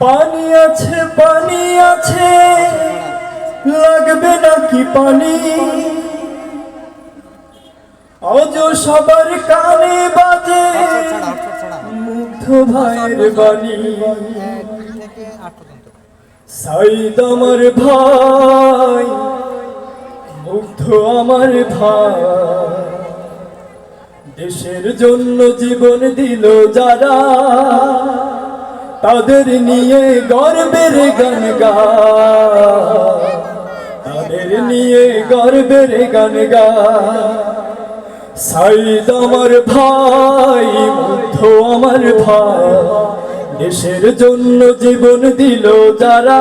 পানি আছে পানি আছে। লাগবে নাকি পানি? আজ সবার কানে বাজে মুগ্ধ ভাইয়ের বাণী। সাইদ আমার ভাই, মুগ্ধ আমার ভাই। দেশের জন্য জীবন দিল যারা। তাদের নিয়ে গর্বের গান গা। তাদের নিয়ে গর্বের গান গা। সাইদ আমার ভাই মুগ্ধ আমার ভাই, দেশের জন্য জীবন দিল যারা।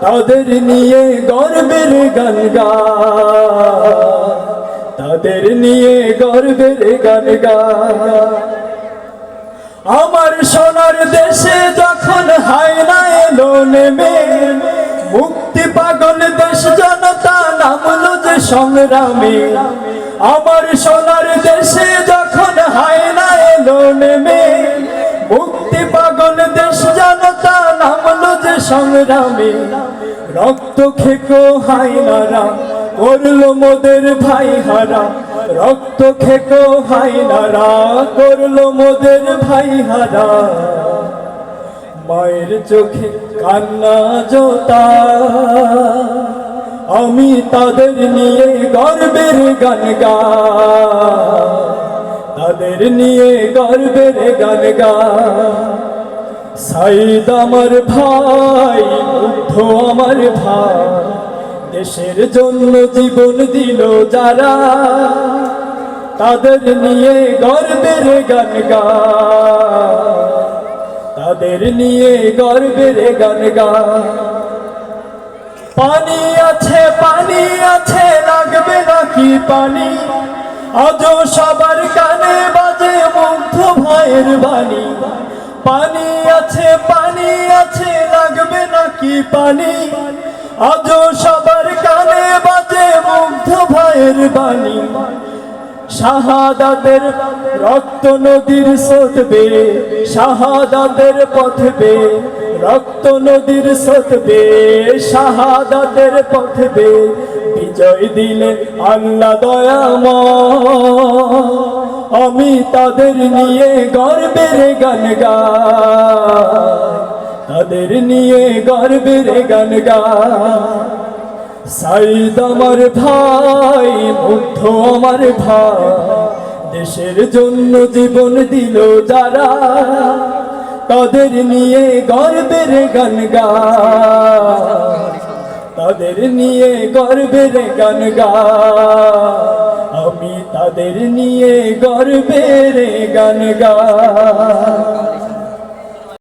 তাদের নিয়ে গর্বের গান গা। তাদের নিয়ে গর্বের গান গা। আমার সোনার দেশে যখন হায়না এলো নেমে, মুক্তি পাগল দেশ জনতা নামলো যে সংগ্রামে। আমার সোনার দেশে যখন হায়না এলো নেমে, মুক্তি পাগল দেশ জনতা নামলো যে সংগ্রামে। রক্ত খেকো হায়নারা, করল মোদের ভাই হারা। রক্ত খেকো হায়নারা করল মোদের ভাই হারা। মায়ের চোখে কান্না জোতা। আমি তাদের নিয়ে গর্বের গান গা। তাদের নিয়ে গর্বের গান গা। সাইদ আমার ভাই, বুদ্ধ আমার ভাই। দেশের জন্য জীবন দিল যারা, তাদের নিয়ে গর্বের গান গা। তাদের নিয়ে গর্বের গান গা। পানি আছে পানি আছে, লাগবে নাকি পানি? আজও সবার কানে বাজে মুগ্ধ ভয়ের বাণী। পানি আছে পানি আছে, লাগবে নাকি পানি? আজও সবার মুগ্ধ বাণী রক্ত নদীর স্রোতবে শাহাদাতের পথবে, রক্ত নদীর স্রোতবে শাহাদাতের পথবে, বিজয় দিলে আল্লাহ দয়াম আমি তাদের নিয়ে গর্বের গান গা তাদের নিয়ে গর্বের গান গা সাইদ আমার ভাই, মুগ্ধ আমার ভাই, দেশের জন্য জীবন দিল যারা, তাদের নিয়ে গর্বের গান গা। তাদের নিয়ে গর্বের গান গা। আমি তাদের নিয়ে গর্বের গান গা।